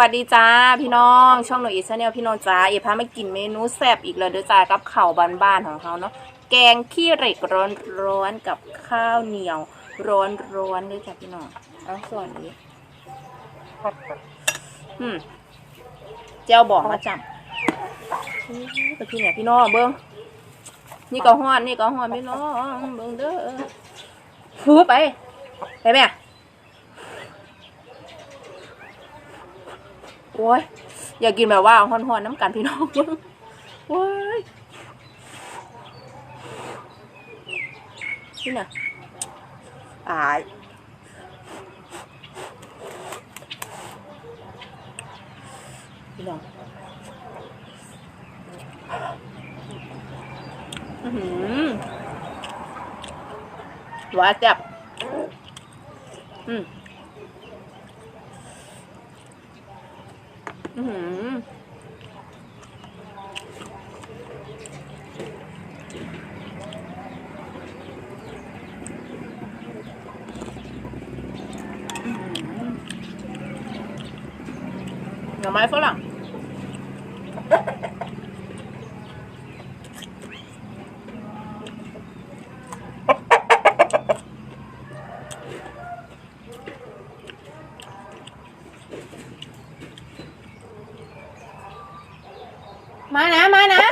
วัสดีจ้าพี่น้องช่องหนูอีชาแนลพี่น้องจ้าเอพามากินเมนูแซ่บอีกแล้วเด้อจ้ากับข้าวบ้านๆของเขาเนาะแกงขี้เหล็กร้อนๆกับข้าวเหนียว ร้อนๆด้วยจ้าพี่น้องเอาส่วนนี้อืมเจ้าบอกมาจับไปที่ไหนพี่น้องเบิ้งนี่ก็ฮ้อนนี่ก็ฮ้อนพี่น้องเบิ้งเด้อฟูไปไปแม่ โอ้ยอยากกินแบบว่าฮ้อนๆน้ำกันพี่น้องเบิ่งโอ้ยนี่น่ะอายพี่น้องอื้อหือหวานจับอืม อือหืออื้อหือหน่อไมานะมานะ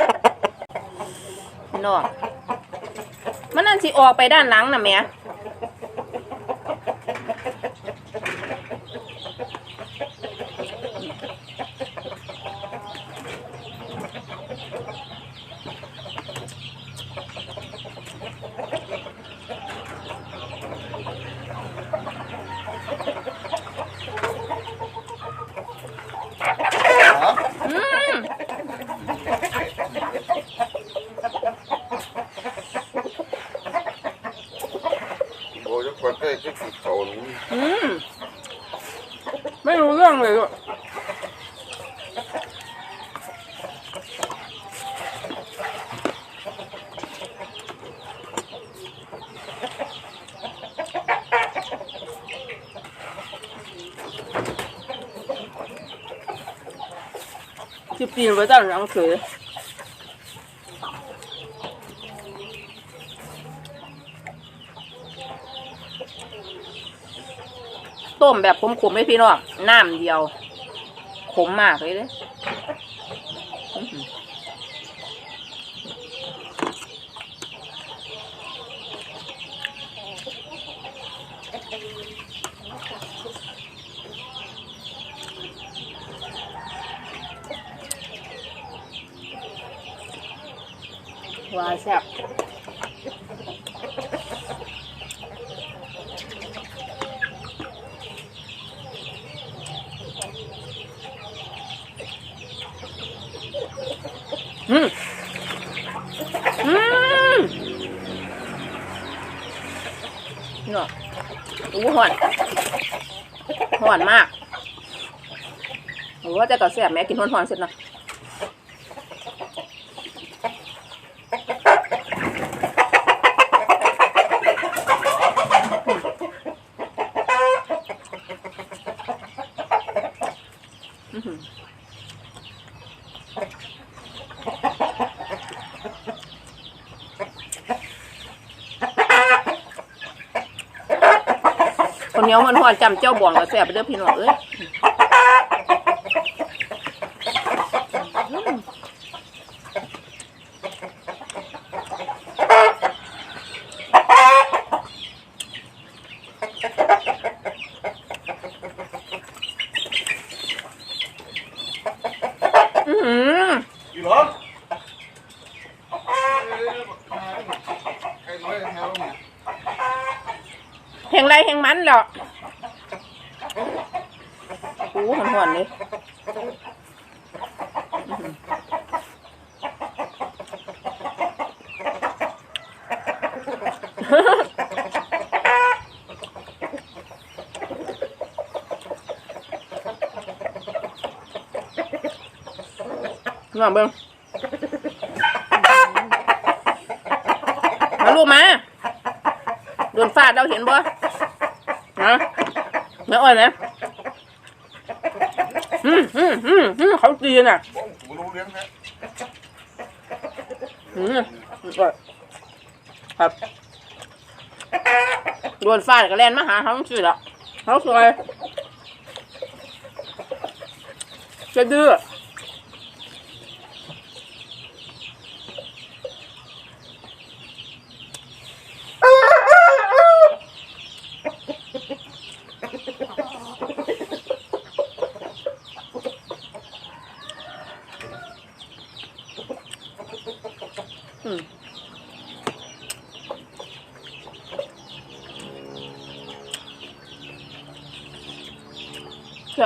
นอกมันนั่นสิออกไปด้านหลังนะแม่อืม โอ้ยคนเต้ที่ติดโซน อืม ไม่รู้เรื่องเลยลูกสิบปีไว้ ต้มแบบขมๆให้พี่น้องน้ำเดียว ขมมากเลยเด้ว้าแซ่บ อืมอืมเนาะอู้หอนหอนมากโอ้ว่าจะต่อแสบแม่กินหอนหอนเสร็จนะ เหนียวมันหอนจำเจ้าบ่อนก็แซ่บไปเด้อพี่น้องเอ้ยอืมอื้อหือ อยู่หรอใครรู้แถวเนี่ย แห่งไรแห่งมันหรอโอ้หอนหอนเลยอื้อหืองอเบิ้งมาลูกมา โดนฟาดเราเห็นบ่ ฮะไม่อ่อยไหมอืมอืมอืมอืมเขาจีนอะบ้องกูรู้เลี้ยงนะอืมครับโดนฟาดก็แล่นมาหาเขาสิละเขาสวยจะดื้ออื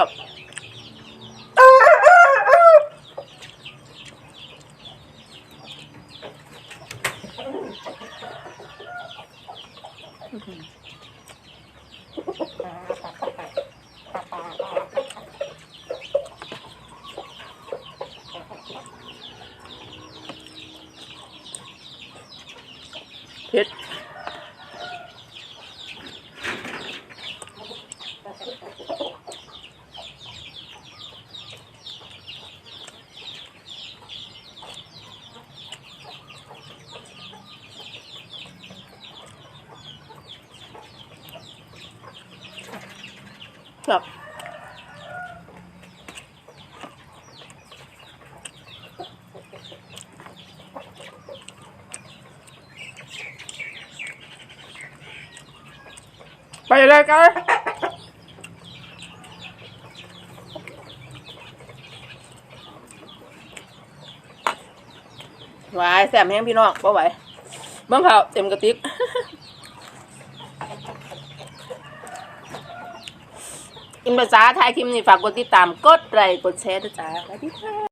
บเผ็ด ครับไปเลยกันไวายแสบแห้งพี่น้องบ่ไหวเบิ่งเขาเต็มกระติก อินภาษาไทยคลิปนี้ฝากกดติดตาม กดไลค์ กดแชร์ด้วยจ้าสวัสดีค่ะ